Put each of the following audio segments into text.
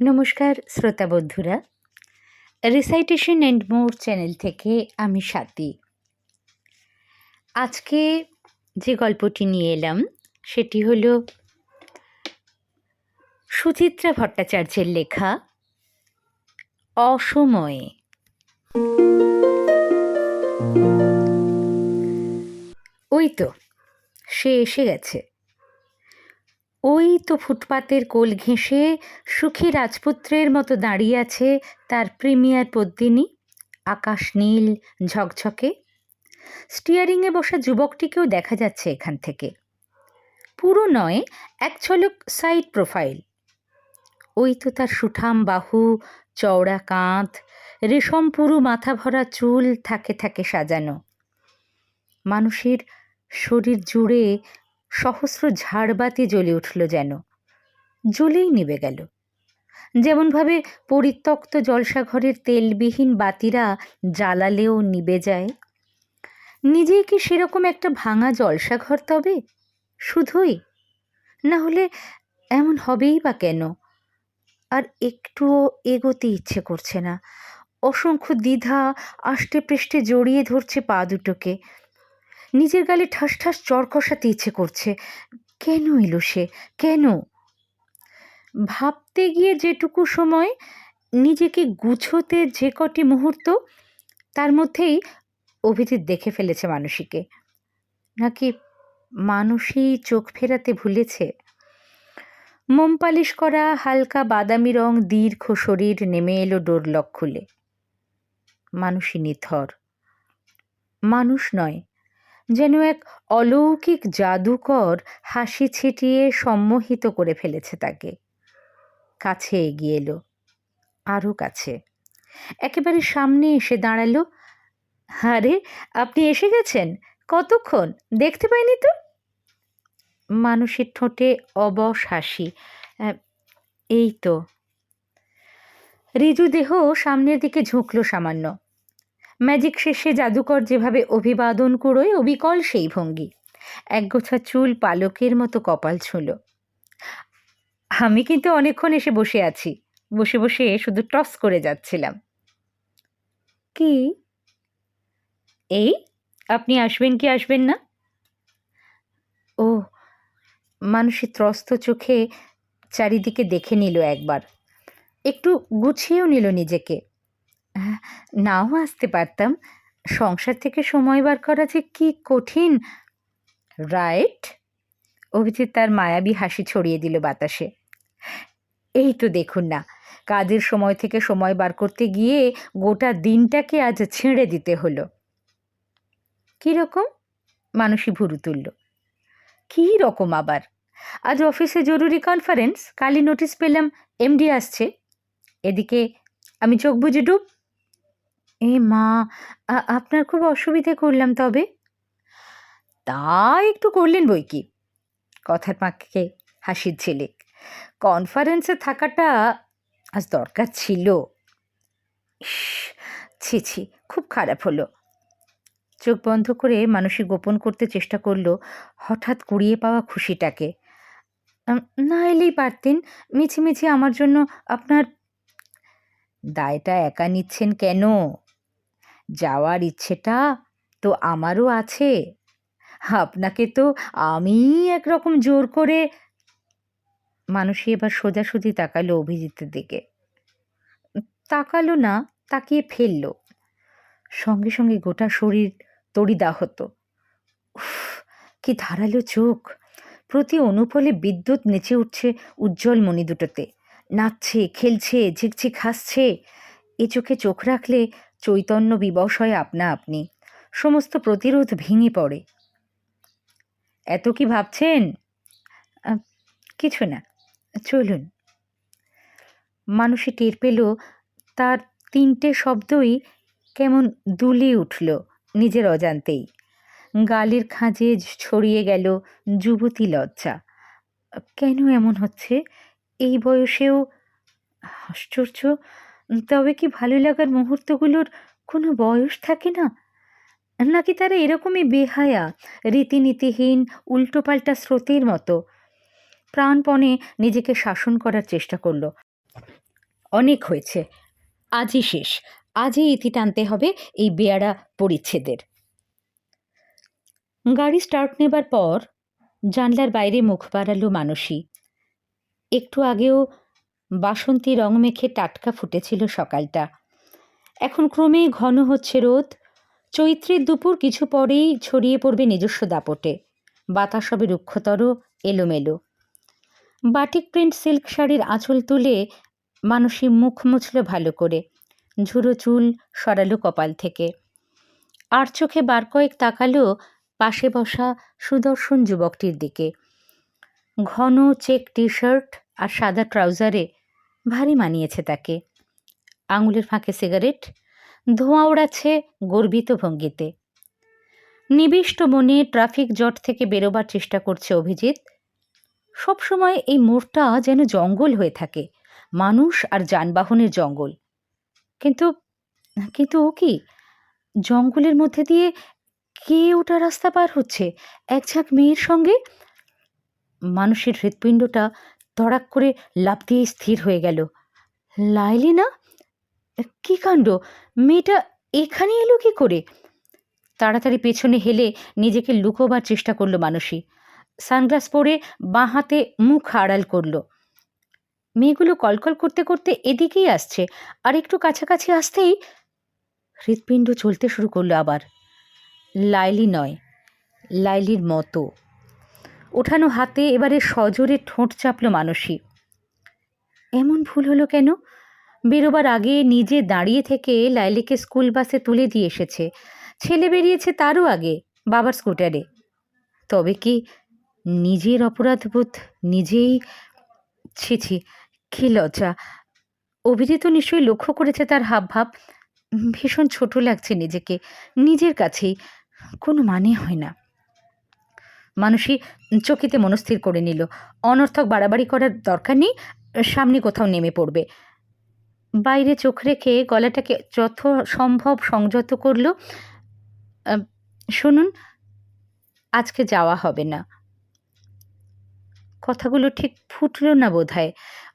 নমস্কার, শ্রোতা বন্ধুরা। রিসাইটেশন অ্যান্ড মোর চ্যানেল থেকে আমি স্বাতি আজকে যে গল্পটি নিয়ে এলাম, সেটি হল সুচিত্রা ভট্টাচার্যের লেখা অসময়ে। ওই তো, সে এসে গেছে। ওই তো ফুটপাতের কোল ঘেঁষে সুখী রাজপুত্রের মতো দাঁড়িয়ে আছে তার প্রিমিয়ার পদ্মিনী। আকাশ নীল, ঝকঝকে। স্টিয়ারিংয়ে বসা যুবকটিকেও দেখা যাচ্ছে এখান থেকে। পুরো নয়, এক ঝলক সাইড প্রোফাইল। ওই তো তার সুঠাম বাহু, চওড়া কাঁধ, রেশম পুরু মাথা ভরা চুল, থাকে থাকে সাজানো। মানুষের শরীর জুড়ে সহস্র ঝাড়বাতি জ্বলে উঠল যেন। জ্বলেই নিবে গেল। যেমনভাবে পরিত্যক্ত জলসাঘরের তেলবিহীন বাতিরা জ্বালালেও নিবে যায়। নিজেই কি সেরকম একটা ভাঙা জলসাঘর তবে? শুধুই? না হলে এমন হবেই বা কেন? আর একটুও এগোতে ইচ্ছে করছে না। অসংখ্য দ্বিধা আষ্টে পৃষ্ঠে জড়িয়ে ধরছে পা দুটোকে। নিজের গালে ঠাস ঠাস চর কষাতে ইচ্ছে করছে। কেন এলো সে? কেন? ভাবতে গিয়ে যেটুকু সময় নিজেকে গুছোতে যে কটি মুহূর্ত, তার মধ্যেই অভিজিৎ দেখে ফেলেছে মানসীকে। নাকি মানুষই চোখ ফেরাতে ভুলেছে? মোম পালিশ করা হালকা বাদামি রং দীর্ঘ শরীর নেমে এলো ডোরলক খুলে। মানুষই নিথর। মানুষ নয় যেন এক অলৌকিক জাদুকর হাসি ছিটিয়ে সম্মোহিত করে ফেলেছে তাকে। কাছে এগিয়ে এলো আরও কাছে। একেবারে সামনে এসে দাঁড়াল। আরে, আপনি এসে গেছেন? কতক্ষণ? দেখতে পাইনি তো? মানুষের ঠোঁটে অবশ হাসি। এই তো। রিজু দেহ সামনের দিকে ঝুঁকলো সামান্য। ম্যাজিক শেষে জাদুকর যেভাবে অভিবাদন কুড়োয়, অবিকল সেই ভঙ্গি। একগোছা চুল পালকের মতো কপাল ছুঁল। আমি কিন্তু অনেকক্ষণ এসে বসে আছি। বসে বসে শুধু টস করে যাচ্ছিলাম। কি? এই? আপনি আসবেন কি আসবেন না? ও মানুষের ত্রস্ত চোখে চারিদিকে দেখে নিল একবার। একটু গুছিয়েও নিল নিজেকে। নাও আসতে পারতাম। সংসার থেকে সময় বার করা যে কি কঠিন। রাইট অভিজিৎ তার মায়াবী হাসি ছড়িয়ে দিল বাতাসে। এই তো দেখুন না, কাজের সময় থেকে সময় বার করতে গিয়ে গোটা দিনটাকে আজ ছেড়ে দিতে হলো। কীরকম মানুষই ভুরু তুলল। কী রকম আবার? আজ অফিসে জরুরি কনফারেন্স কালই নোটিশ পেলাম এমডি আসছে। এদিকে আমি চোখ বুঝে ডুব এ মা আপনার খুব অসুবিধে করলাম তবে। তা একটু করলেন বই কি? কথার পাখে হাসির ছেলে কনফারেন্সে থাকাটা আজ দরকার ছিল। ছি ছি, খুব খারাপ হলো। চোখ বন্ধ করে মানুষই গোপন করতে চেষ্টা করল হঠাৎ কুড়িয়ে পাওয়া খুশিটাকে। না এলেই পারতেন, মিছিমিছি আমার জন্য আপনার দায়টা একা নিচ্ছেন কেন? যাওয়ার ইচ্ছেটা তো আমারও আছে। আপনাকে তো আমি একরকম জোর করে মানুষই এবার সোজাসুজি তাকালো অভিজিতের দিকে। তাকালো না, তাকিয়ে ফেলল। সঙ্গে সঙ্গে গোটা শরীর তড়িদাহত কি ধারালো চোখ। প্রতি অনুপলে বিদ্যুৎ নেচে উঠছে উজ্জ্বল মণি দুটোতে। নাচছে, খেলছে, ঝিকঝিক হাসছে। এ চোখে চোখ রাখলে চৈতন্য বিবশ হয় আপনা আপনি। সমস্ত প্রতিরোধ ভেঙে পড়ে। এত কি ভাবছেন? কিছু না, চলুন। মানুষে টের পেল, তার তিনটে শব্দই কেমন দুলে উঠল নিজের অজান্তেই। গালের খাঁজে ছড়িয়ে গেল যুবতী লজ্জা। কেন এমন হচ্ছে? এই বয়সেও, আশ্চর্য তবে কি ভালো লাগার মুহূর্তগুলোর কোনো বয়স থাকে না? নাকি তারা এরকমই বেহায়া, রীতিনীতিহীন, উল্টোপাল্টা স্রোতের মতো? প্রাণপণে নিজেকে শাসন করার চেষ্টা করল। অনেক হয়েছে। আজই শেষ। আজই ইতি টানতে হবে এই বেয়ারা পরিচ্ছেদের। গাড়ি স্টার্ট নেবার পর জানলার বাইরে মুখ বাড়ালো মানসী। একটু আগেও বাসন্তী রং মেখে টাটকা ফুটেছিল সকালটা। এখন ক্রমে ঘন হচ্ছে রোদ। চৈত্রের দুপুর কিছু পরেই ছড়িয়ে পড়বে নিজস্ব দাপটে। বাতাস হবে রুক্ষতর, এলোমেলো। বাটিক প্রিন্ট সিল্ক শাড়ির আঁচল তুলে মানসী মুখ মুছল ভালো করে। ঝুড়ো চুল সরালো কপাল থেকে। আর চোখে বার কয়েক তাকালো পাশে বসা সুদর্শন যুবকটির দিকে। ঘন চেক টি শার্ট আর সাদা ট্রাউজারে ভারী মানিয়েছে তাকে। আঙুলের ফাঁকে সিগারেট, ধোঁয়া ওড়াচ্ছে গর্বিত ভঙ্গিতে। নিবিষ্ট মনে ট্রাফিক জট থেকে বেরোবার চেষ্টা করছে অভিজিৎ। সবসময় এই মোড়টা যেন জঙ্গল হয়ে থাকে, মানুষ আর যানবাহনের জঙ্গল। কিন্তু কিন্তু ও কি? জঙ্গলের মধ্যে দিয়ে কে ওটা রাস্তা পার হচ্ছে? এক ঝাঁক মেয়ের সঙ্গে? মানুষের হৃৎপিণ্ডটা তড়াক করে লাফ দিয়ে স্থির হয়ে গেল। লাইলি না? কি কাণ্ড? মেয়েটা এখানে এলো কি করে? তাড়াতাড়ি পেছনে হেলে নিজেকে লুকোবার চেষ্টা করল মানুষই সানগ্লাস পরে বাঁ হাতে মুখ আড়াল করল। মেয়েগুলো কলকল করতে করতে এদিকেই আসছে, আর একটু কাছাকাছি আসতেই হৃৎপিণ্ড চলতে শুরু করল আবার। লাইলি নয়, লাইলির মতো। ওঠানো হাতে এবারে সজোরে ঠোঁট চাপল মানসী। এমন ভুল হলো কেন? বেরোবার আগে নিজে দাঁড়িয়ে থেকে লাইলিকে স্কুল বাসে তুলে দিয়ে এসেছে। ছেলে বেরিয়েছে তারও আগে, বাবার স্কুটারে। তবে কি নিজের অপরাধবোধ নিজেই? ছি ছি, কী লজ্জা। অভিজিৎ নিশ্চয়ই লক্ষ্য করেছে তার হাবভাব। ভীষণ ছোট লাগছে নিজেকে। নিজের কাছেই। কোনো মানে হয় না। মানুষই চকিতে মনস্থির করে নিল। অনর্থক বাড়াবাড়ি করার দরকার নেই, সামনে কোথাও নেমে পড়বে। বাইরে চোখ রেখে গলাটাকে যত সম্ভব সংযত করল শুনুন, আজকে যাওয়া হবে না। কথাগুলো ঠিক ফুটল না বোধ হয়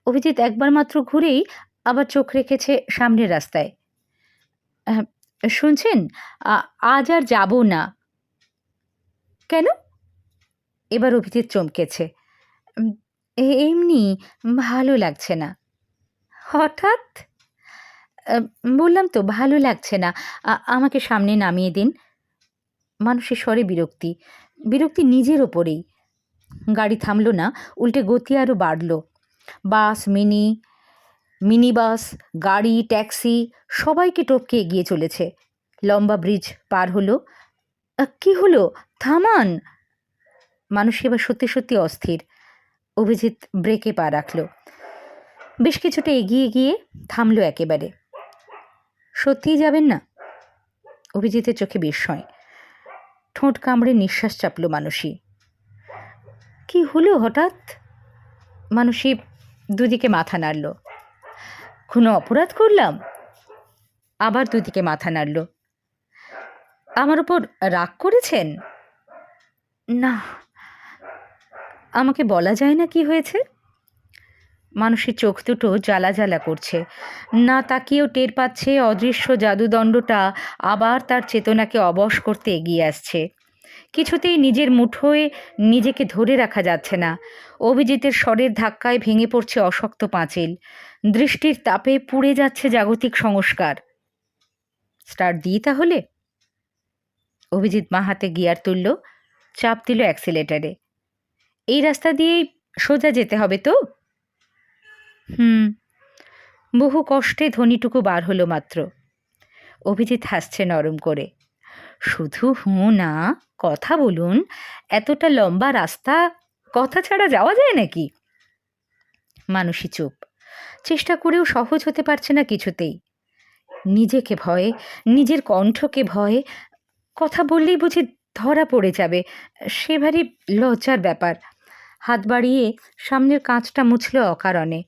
অভিজিৎ একবার মাত্র ঘুরেই আবার চোখ রেখেছে সামনের রাস্তায়। শুনছেন? আজ আর যাব না। কেন? এবার অভিজিৎ চমকেছে। এমনি ভালো লাগছে না। হঠাৎ? বললাম তো ভালো লাগছে না। আমাকে সামনে নামিয়ে দিন। মানুষের স্বরে বিরক্তি। বিরক্তি নিজের ওপরেই। গাড়ি থামলো না, উল্টে গতি আরও বাড়ল। বাস, মিনি মিনি বাস গাড়ি, ট্যাক্সি, সবাইকে টপকে এগিয়ে চলেছে। লম্বা ব্রিজ পার হলো। কি হলো? থামান! মানুষ এবার সত্যি সত্যি অস্থির। অভিজিৎ ব্রেকে পা রাখল। বেশ কিছুটা এগিয়ে গিয়ে থামলো একেবারে। সত্যিই যাবেন না? অভিজিতের চোখে বিস্ময়। ঠোঁট কামড়ে নিঃশ্বাস চাপল মানুষই কি হলো হঠাৎ? মানুষই দুদিকে মাথা নাড়ল। কোনো অপরাধ করলাম? আবার দুদিকে মাথা নাড়ল। আমার ওপর রাগ করেছেন? না আমাকে বলা যায় না কি হয়েছে? মানুষের চোখ দুটো জ্বালা জ্বালা করছে। না তাকিয়েও টের পাচ্ছে অদৃশ্য জাদুদণ্ডটা আবার তার চেতনাকে অবশ করতে এগিয়ে আসছে। কিছুতেই নিজের মুঠোয় নিজেকে ধরে রাখা যাচ্ছে না। অভিজিতের স্বরের ধাক্কায় ভেঙে পড়ছে অশক্ত পাঁচিল। দৃষ্টির তাপে পুড়ে যাচ্ছে জাগতিক সংস্কার। স্টার দিই তাহলে? অভিজিৎ মা হাতে গিয়ার তুলল, চাপ দিল অ্যাক্সিলেটারে। এই রাস্তা দিয়েই সোজা যেতে হবে তো? হুম। বহু কষ্টে ধ্বনিটুকু বার হলো মাত্র। অভিজিৎ হাসছে নরম করে। শুধু হুঁ না, কথা বলুন, এতটা লম্বা রাস্তা কথা ছাড়া যাওয়া যায় নাকি? মানুষই চুপ। চেষ্টা করেও সহজ হতে পারছে না কিছুতেই। নিজেকে ভয়ে, নিজের কণ্ঠকে ভয়ে, কথা বললেই বুঝি ধরা পড়ে যাবে। সে ভারী লজ্জার ব্যাপার। হাত বাড়িয়ে সামনের কাঁচটা মুছল অকারণে।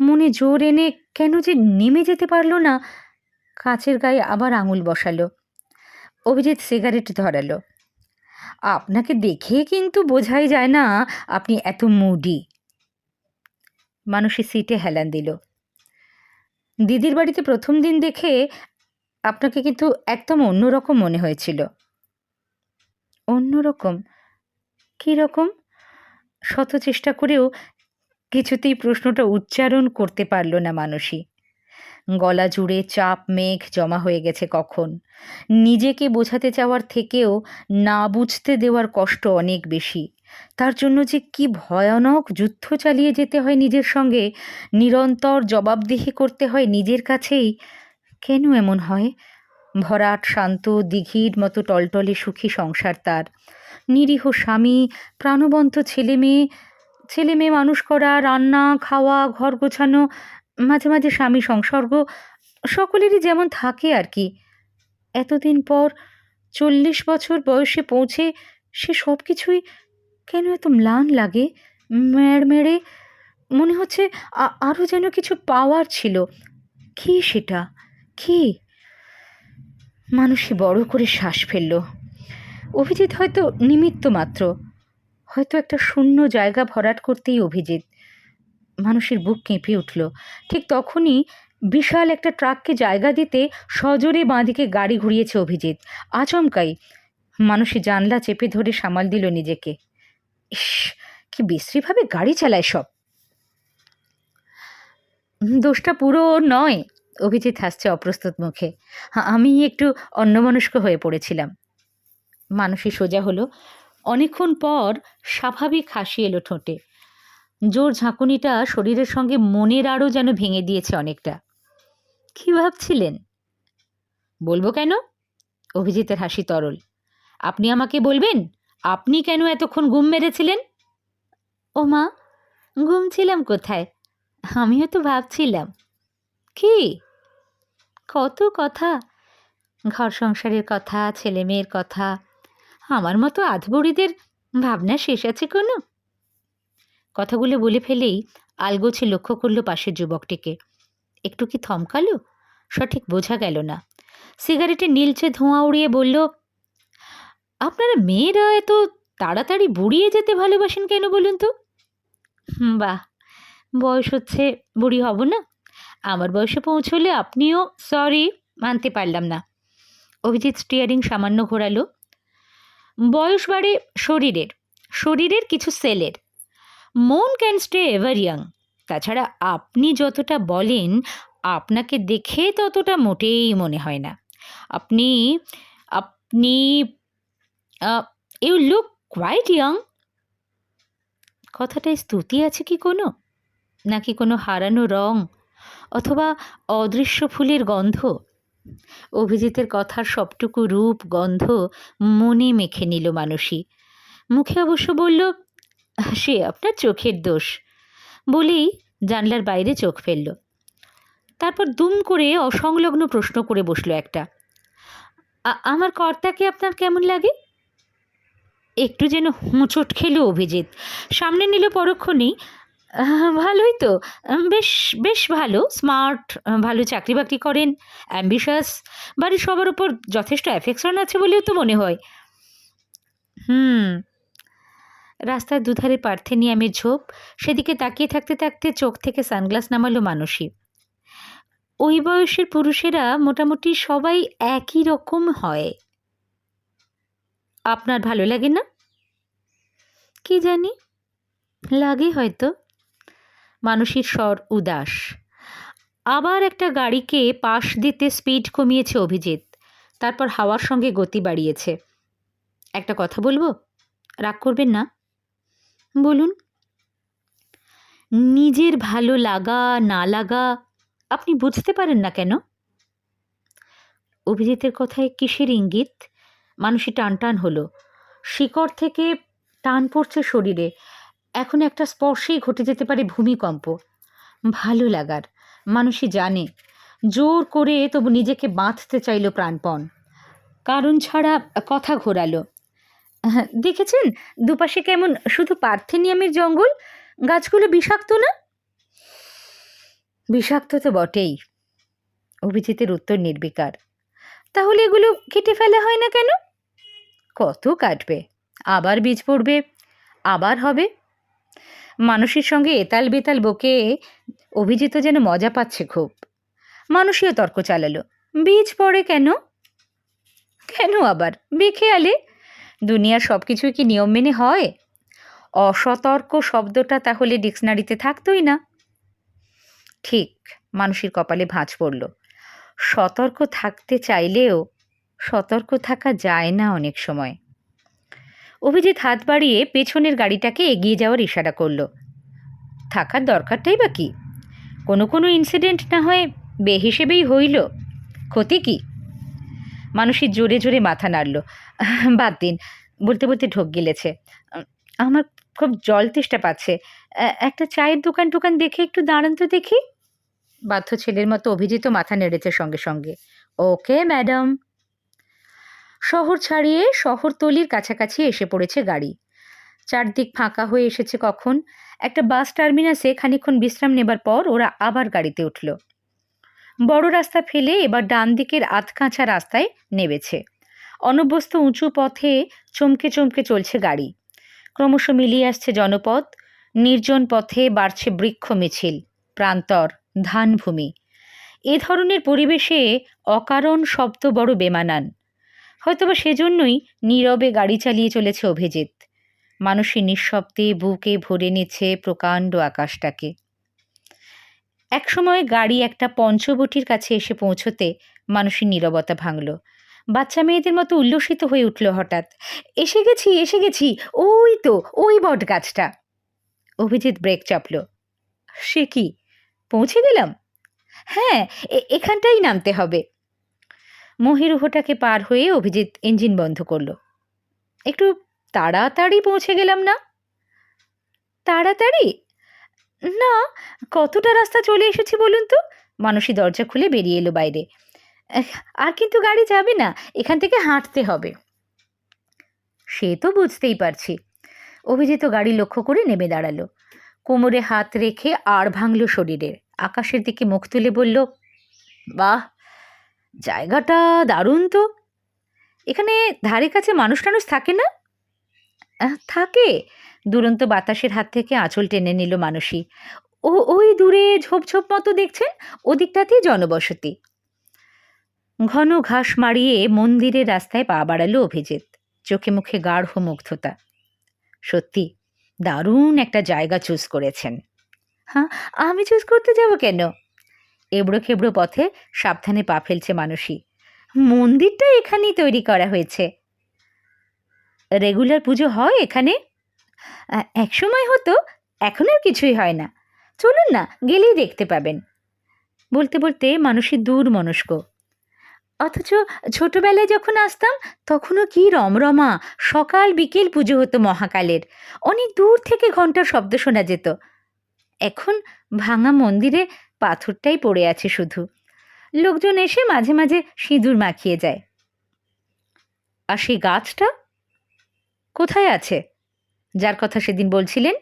মনে জোর এনে কেন যে নেমে যেতে পারল না, কাঁচের গায়ে আবার আঙুল বসালো। অভিজিৎ সিগারেট ধরালো। আপনাকে দেখে কিন্তু বোঝাই যায় না, আপনি এত মুডি। মানুষের সিটে হেলান দিল। দিদির বাড়িতে প্রথম দিন দেখে আপনাকে কিন্তু একদম অন্যরকম মনে হয়েছিল। অন্যরকম? কী রকম শত চেষ্টা করেও কিছুতেই প্রশ্নটা উচ্চারণ করতে পারল না মানুষই গলা জুড়ে চাপ, মেঘ জমা হয়ে গেছে কখন? নিজেকে বোঝাতে চাওয়ার থেকেও না বুঝতে দেওয়ার কষ্ট অনেক বেশি। তার জন্য যে কি ভয়ানক যুদ্ধ চালিয়ে যেতে হয় নিজের সঙ্গে, নিরন্তর জবাবদিহি করতে হয় নিজের কাছেই, কেন এমন হয়? ভরাট, শান্ত, দিঘির মতো টলটলে সুখী সংসার তার। নিরীহ স্বামী, প্রাণবন্ত ছেলে মেয়ে ছেলে মেয়ে মানুষ করা, রান্না, খাওয়া, ঘর গোছানো, মাঝে মাঝে স্বামী সংসর্গ, সকলেরই যেমন থাকে আর কি। এতদিন পর চল্লিশ বছর বয়সে পৌঁছে সে সব কিছুই কেন এত ম্লান লাগে? মেড় মেড়ে মনে হচ্ছে আরও যেন কিছু পাওয়ার ছিল। কি সেটা? কি? মানুষই বড় করে শ্বাস ফেলল। অভিজিৎ হয়তো নিমিত্ত মাত্র। হয়তো একটা শূন্য জায়গা ভরাট করতেই অভিজিৎ। মানুষের বুক কেঁপে উঠল। ঠিক তখনই বিশাল একটা ট্রাককে জায়গা দিতে সজোরে বাঁদিকে গাড়ি ঘুরিয়েছে অভিজিৎ। আচমকাই মানুষই জানলা চেপে ধরে সামাল দিল নিজেকে। ইস, কি বিশ্রীভাবে গাড়ি চালায় সব। দোষটা পুরো নয়, অভিজিৎ হাসছে অপ্রস্তুত মুখে। আমি একটু অন্যমনস্ক হয়ে পড়েছিলাম। মানুষই সোজা হলো। অনেকক্ষণ পর স্বাভাবিক হাসি এলো ঠোঁটে। জোর ঝাঁকুনিটা শরীরের সঙ্গে মনের আরও যেন ভেঙে দিয়েছে অনেকটা। কি ভাবছিলেন? বলব কেন? অভিজিতের হাসি তরল। আপনি আমাকে বলবেন? আপনি কেন এতক্ষণ ঘুম মেরেছিলেন? ও মা, ঘুমছিলাম কোথায়? আমিও তো ভাবছিলাম। কি? কত কথা। ঘর সংসারের কথা ছেলে মেয়ের কথা আমার মতো আধবুড়িদের ভাবনা শেষ আছে কোনো? কথাগুলো বলে ফেলেই আলগোছে লক্ষ্য করল পাশের যুবকটিকে। একটু কি থমকালো? সঠিক বোঝা গেল না। সিগারেটে নীলচে ধোঁয়া উড়িয়ে বলল, আপনারা মেয়েরা এত তাড়াতাড়ি বুড়িয়ে যেতে ভালোবাসেন কেন বলুন তো? বাহ! বয়স হচ্ছে, বুড়ি হব না? আমার বয়সে পৌঁছলে আপনিও সরি মানতে পারলাম না। অভিজিৎ স্টিয়ারিং সামান্য ঘোরালো। বয়স বাড়ে শরীরের শরীরের কিছু সেলের। মন ক্যান স্টে এভার ইয়াং তাছাড়া আপনি যতটা বলেন, আপনাকে দেখে ততটা মোটেই মনে হয় না। আপনি আপনি ইউ লুক কোয়াইট ইয়াং কথাটায় স্তুতি আছে কি কোনো? নাকি কোনো হারানো রং? অথবা অদৃশ্য ফুলের গন্ধ? অভিজিতের কথার সবটুকু রূপ গন্ধ মনে মেখে নিল মানুষই মুখে অবশ্য বলল সে আপনার চোখের দোষ। বলেই জানলার বাইরে চোখ ফেলল। তারপর দুম করে অসংলগ্ন প্রশ্ন করে বসল একটা আমার কর্তাকে আপনার কেমন লাগে? একটু যেন হোঁচট খেলো অভিজিৎ। সামনে নিল পরক্ষণেই "আহ, ভালোই তো। বেশ বেশ ভালো। স্মার্ট ভালো চাকরি বাকরি করেন অ্যাম্বিশাস বাড়ির সবার উপর যথেষ্ট অ্যাফেকশন আছে বলেও তো মনে হয়। হুম। রাস্তার দুধারে পার্থেনিয়ামের ঝোপ, সেদিকে তাকিয়ে থাকতে থাকতে চোখ থেকে সানগ্লাস নামালো মানুষই ওই বয়সের পুরুষেরা মোটামুটি সবাই একই রকম হয়। আপনার ভালো লাগে না? কি জানি? লাগে হয়তো। মানুষের স্বর উদাস। আবার একটা গাড়িকে পাশ দিতে স্পিড কমিয়েছে অভিজিৎ। তারপর হাওয়ার সঙ্গে গতি বাড়িয়েছে। একটা কথা বলব? রাগ করবেন না? বলুন। নিজের ভালো লাগা, না লাগা, আপনি বুঝতে পারেন না কেন? অভিজিতের কথায় কিসের ইঙ্গিত? মানুষই টান টান হলো। শিকড় থেকে টান পড়ছে শরীরে। এখন একটা স্পর্শেই ঘটে যেতে পারে ভূমিকম্প। ভালো লাগার, মানুষই জানে। জোর করে তবু নিজেকে বাঁধতে চাইল প্রাণপণ। কারণ ছাড়া কথা ঘোরালো। দেখেছেন, দুপাশে কেমন শুধু পার্থেনিয়ামের জঙ্গল? গাছগুলো বিষাক্ত না? বিষাক্ত তো বটেই। অভিজিতের উত্তর নির্বিকার। তাহলে এগুলো কেটে ফেলা হয় না কেন? কত কাটবে? আবার বীজ পড়বে, আবার হবে। মানুষের সঙ্গে এতাল বেতাল বকে অভিজিৎ যেন মজা পাচ্ছে খুব। মানুষীয় তর্ক চালালো, বীজ পড়ে কেন? কেন আবার? বেখেয়ালে? দুনিয়ার সব কিছুই কি নিয়ম মেনে হয়? অসতর্ক শব্দটা তাহলে ডিকশনারিতে থাকতোই না। ঠিক, মানুষের কপালে ভাঁজ পড়ল। সতর্ক থাকতে চাইলেও সতর্ক থাকা যায় না অনেক সময়। অভিজিৎ হাত বাড়িয়ে পেছনের গাড়িটাকে এগিয়ে যাওয়ার ইশারা করল। থাকার দরকারটাই বা কি? কোনো কোনো ইনসিডেন্ট না হয় বেহিসেবেই হইল। ক্ষতি কি? মানুষের জোরে জোরে মাথা নাড়ল। বাদ দিন, বলতে বলতে ঢোক গিলেছে। আমার খুব জল তেষ্টা পাচ্ছে। একটা চায়ের দোকান টোকান দেখে একটু দাঁড়ান তো দেখি। বাধ্য ছেলের মতো অভিজিৎ মাথা নেড়েছে সঙ্গে সঙ্গে। Okay, madam. শহর ছাড়িয়ে শহরতলির কাছাকাছি এসে পড়েছে গাড়ি। চারদিক ফাঁকা হয়ে এসেছে কখন। একটা বাস টার্মিনাসে খানিক্ষণ বিশ্রাম নেবার পর ওরা আবার গাড়িতে উঠল। বড় রাস্তা ফেলে এবার ডান দিকের আধকাঁচা রাস্তায় নেমেছে। অনভ্যস্ত উঁচু পথে চমকে চমকে চলছে গাড়ি। ক্রমশ মিলিয়ে আসছে জনপথ নির্জন পথে বাড়ছে বৃক্ষ মিছিল, প্রান্তর, ধানভূমি। এ ধরনের পরিবেশে অকারণ শব্দ বড় বেমানান। হয়তোবা সেজন্যই নীরবে গাড়ি চালিয়ে চলেছে অভিজিৎ। মানুষের নিঃশব্দে বুকে ভরে নিচ্ছে প্রকাণ্ড আকাশটাকে। একসময় গাড়ি একটা পঞ্চবটির কাছে এসে পৌঁছতে মানুষের নীরবতা ভাঙল। বাচ্চা মেয়েদের মতো উল্লসিত হয়ে উঠল হঠাৎ। এসে গেছি এসে গেছি, ওই তো, ওই বট গাছটা। Abhijit break chapel. সে কি? পৌঁছে গেলাম? হ্যাঁ এখানটাই নামতে হবে। মহিরুহটাকে পার হয়ে অভিজিৎ ইঞ্জিন বন্ধ করল। একটু তাড়াতাড়ি পৌঁছে গেলাম না? তাড়াতাড়ি? না, কতটা রাস্তা চলে এসেছি বলুন তো? মানুষই দরজা খুলে বেরিয়ে এলো বাইরে। আর কিন্তু গাড়ি যাবে না, এখান থেকে হাঁটতে হবে। সে তো বুঝতেই পারছি। অভিজিৎ গাড়ি লক্ষ্য করে নেমে দাঁড়াল। কোমরে হাত রেখে আর ভাঙল শরীরের আকাশের দিকে মুখ তুলে বলল, বাহ জায়গাটা দারুণ তো। এখানে ধারে কাছে মানুষ টানুষ থাকে না? থাকে। দুরন্ত বাতাসের হাত থেকে আঁচল টেনে নিল মানুষই ও, ওই দূরে ঝোপ ঝোপ মতো দেখছেন? ওদিকটাতেই জনবসতি। ঘন ঘাস মারিয়ে মন্দিরের রাস্তায় পা বাড়ালো অভিজিৎ। চোখে মুখে গাঢ় মুগ্ধতা। সত্যি, দারুণ একটা জায়গা চুজ করেছেন। হ্যাঁ আমি চুজ করতে যাব কেন? এবড়ো খেবড়ো পথে সাবধানে পা ফেলছে মানুষই মন্দিরটা এখানেই তৈরি করা হয়েছে। রেগুলার পুজো হয় এখানে? একসময় হতো, এখন আর কিছুই হয় না। চলুন না, গেলেই দেখতে পাবেন। বলতে বলতে মানুষই দূর মনস্ক অথচ ছোটবেলায় যখন আসতাম, তখনও কি রমরমা, সকাল বিকেল পুজো হতো মহাকালের। অনেক দূর থেকে ঘণ্টার শব্দ শোনা যেত। এখন ভাঙা মন্দিরে পাথরটাই পড়ে আছে শুধু। লোকজন এসে মাঝে মাঝে সিঁদুর মাখিয়ে যায়। আর সেই গাছটা? কোথায় আছে? যার কথা সেদিন বলছিলেন?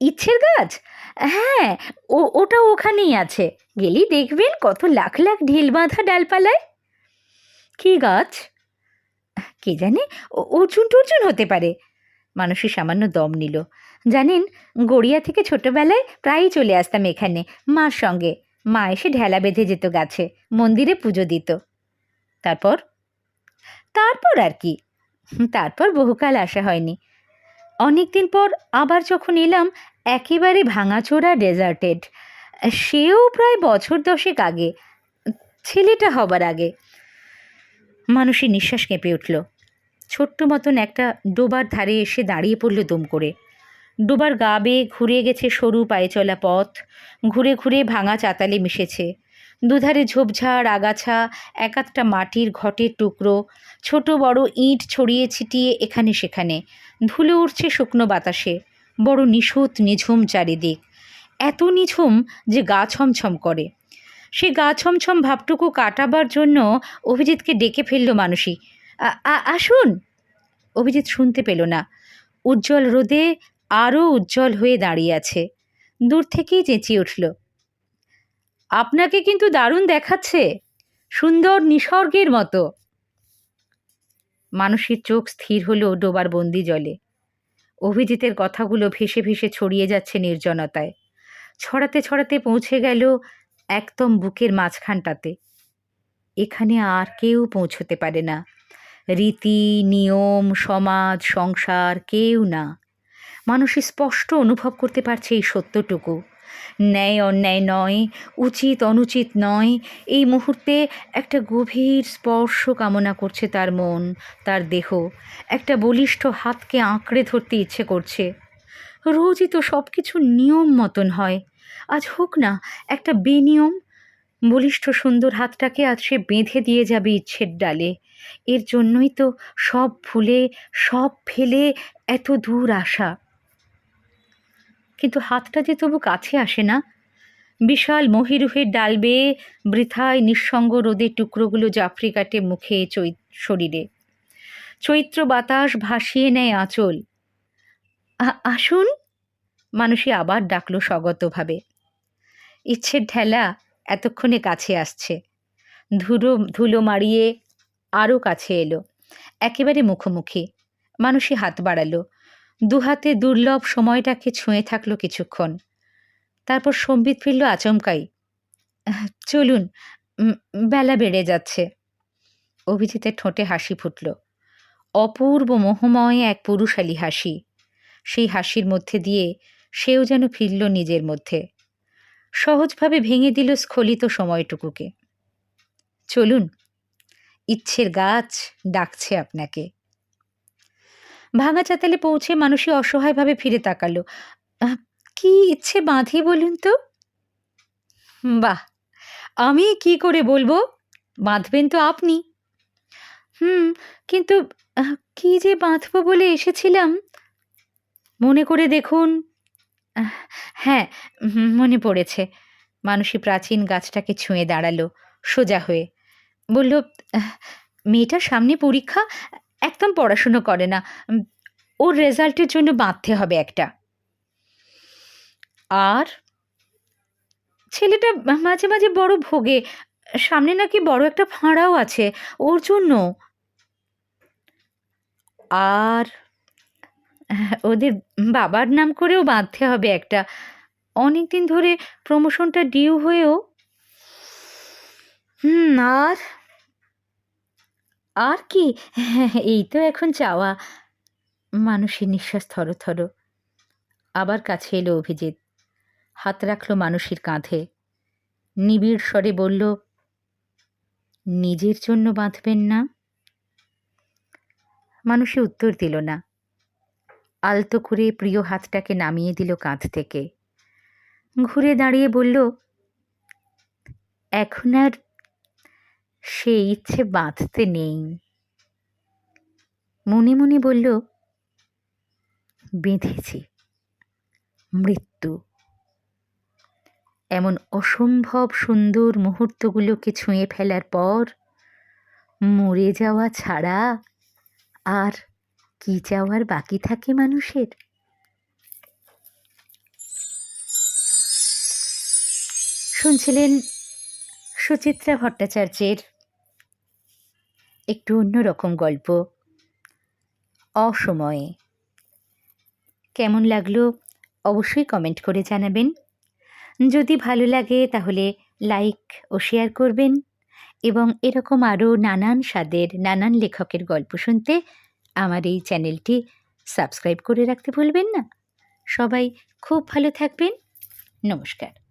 ইচ্ছের গাছ? হ্যাঁ ও, ওটা ওখানেই আছে। গেলেই দেখবেন কত লাখ লাখ ঢিল বাঁধা ডালপালায়। কি গাছ? কে জানে ও- অর্জুন টর্জুন হতে পারে। মানুষের সামান্য দম নিল। জানেন, গড়িয়া থেকে ছোটবেলায় প্রায়ই চলে আসতাম এখানে, মার সঙ্গে। মা এসে ঢেলা বেঁধে যেত গাছে, মন্দিরে পুজো দিত। তারপর? তারপর আর কি। তারপর বহুকাল আসা হয়নি। অনেক দিন পর আবার যখন এলাম, একেবারে ভাঙাচোরা ডেজার্টেড। সেও প্রায় বছর দশেক আগে। ছেলেটা হবার আগে। মানুষের নিঃশ্বাস কেঁপে উঠল। ছোট্ট মতন একটা ডোবার ধারে এসে দাঁড়িয়ে পড়ল দম করে। ডোবার গা বেয়ে ঘুরে গেছে সরু পায়ে চলা পথ। ঘুরে ঘুরে ভাঙা চাতালে মিশেছে। দুধারে ঝোপঝাড়, আগাছা এক একটা মাটির ঘটের টুকরো। ছোট বড় ইট ছড়িয়ে ছিটিয়ে এখানে সেখানে। ধুলে উঠছে শুকনো বাতাসে। বড় নিশুত নিঝুম চারিদিক। এত নিঝুম যে গা ছমছম করে। সে গা ছমছম ভাবটুকু কাটাবার জন্য অভিজিৎকে ডেকে ফেলল মানুষই "আ- আ- আসুন! অভিজিৎ শুনতে পেল না। উজ্জ্বল রোদে আরও উজ্জ্বল হয়ে দাঁড়িয়ে আছে। দূর থেকেই চেঁচিয়ে উঠল, আপনাকে কিন্তু দারুণ দেখাচ্ছে, সুন্দর নিসর্গের মতো। মানুষের চোখ স্থির হলো ডোবার বন্দি জলে। অভিজিতের কথাগুলো ভেসে ভেসে ছড়িয়ে যাচ্ছে নির্জনতায়। ছড়াতে ছড়াতে পৌঁছে গেল একদম বুকের মাঝখানটাতে। এখানে আর কেউ পৌঁছতে পারে না। রীতি, নিয়ম, সমাজ, সংসার, কেউ না। মানুষ স্পষ্ট অনুভব করতে পারছে এই সত্যটুকু। ন্যায় অন্যায় নয়, উচিত অনুচিত নয়, এই মুহূর্তে একটা গভীর স্পর্শ কামনা করছে তার মন, তার দেহ। একটা বলিষ্ঠ হাতকে আঁকড়ে ধরতে ইচ্ছে করছে। রোজই তো সব কিছু নিয়ম মতন হয়। আজ হোক না, একটা বেনিয়ম। বলিষ্ঠ সুন্দর হাতটাকে আজ সে বেঁধে দিয়ে যাবে ইচ্ছের ডালে। এর জন্যই তো সব ভুলে, সব ফেলে এত দূর আসা। কিন্তু হাতটা যে তবু কাছে আসে না। বিশাল মহিরুহের ডাল বেয়ে বৃথায় নিঃসঙ্গ রোদের টুকরোগুলো জাফরি কাটে মুখে চৈ শরীরে। চৈত্র বাতাস ভাসিয়ে নেয় আঁচল। আসুন। মানুষই আবার ডাকলো স্বগতভাবে। ইচ্ছের ঢেলা এতক্ষণে কাছে আসছে। ধুলো ধুলো মারিয়ে আরও কাছে এলো। একেবারে মুখোমুখি। মানুষই হাত বাড়ালো। দুহাতে দুর্লভ সময়টাকে ছুঁয়ে থাকল কিছুক্ষণ। তারপর সম্বিত ফিরল আচমকাই, চলুন বেলা বেড়ে যাচ্ছে। অভিজিতের ঠোঁটে হাসি ফুটল। অপূর্ব মোহময় এক পুরুষালী হাসি। সেই হাসির মধ্যে দিয়ে সেও যেন ফিরল নিজের মধ্যে। সহজভাবে ভেঙে দিল স্খলিত সময়টুকুকে। চলুন, ইচ্ছের গাছ ডাকছে আপনাকে। ভাঙা চাতালে পৌঁছে মানুষই অসহায়ভাবে ফিরে তাকালো। "আহ, কি ইচ্ছে বাঁধি বলুন তো? বাহ! আমি কি করে বলব? বাঁধবেন তো আপনি। হুম কিন্তু কি যে বাঁধবো বলে এসেছিলাম? মনে করে দেখুন। হ্যাঁ মনে পড়েছে। মানুষই প্রাচীন গাছটাকে ছুঁয়ে দাঁড়াল সোজা হয়ে। বলল "আহ, মেয়েটার সামনে পরীক্ষা? একদম পড়াশুনো করে না। ওর রেজাল্টের জন্য বাঁধতে হবে একটা। আর ছেলেটা মাঝে মাঝে বড় ভোগে। সামনে নাকি বড় একটা ফাঁড়াও আছে ওর জন্য। আর ওদের বাবার নাম করেও বাঁধতে হবে একটা। অনেক দিন ধরে প্রমোশনটা ডিউ হয়েও। হুম, আর আর কি? এই তো এখন চাওয়া মানুষের নিঃশ্বাস থর থর। আবার কাছে এলো অভিজিৎ। হাত রাখল মানুষের কাঁধে। নিবিড় স্বরে বলল, নিজের জন্য বাঁধবেন না? মানুষে উত্তর দিল না। আলতো করে প্রিয় হাতটাকে নামিয়ে দিল কাঁধ থেকে। ঘুরে দাঁড়িয়ে বলল, এখন আর সে ইচ্ছে বাঁধতে নেই। মনে মনে বলল, বেঁধেছি, মৃত্যু। এমন অসম্ভব সুন্দর মুহূর্তগুলোকে ছুঁয়ে ফেলার পর মরে যাওয়া ছাড়া আর কি চাওয়ার বাকি থাকে মানুষের? শুনছিলেন সুচিত্রা ভট্টাচার্যের একটু অন্যরকম গল্প। অসময়ে। কেমন লাগল অবশ্যই কমেন্ট করে জানাবেন। যদি ভালো লাগে তাহলে লাইক ও শেয়ার করবেন এবং এরকম আরও নানান স্বাদের, নানান লেখকের গল্প শুনতে আমার এই চ্যানেলটি সাবস্ক্রাইব করে রাখতে ভুলবেন না। সবাই খুব ভালো থাকবেন। নমস্কার।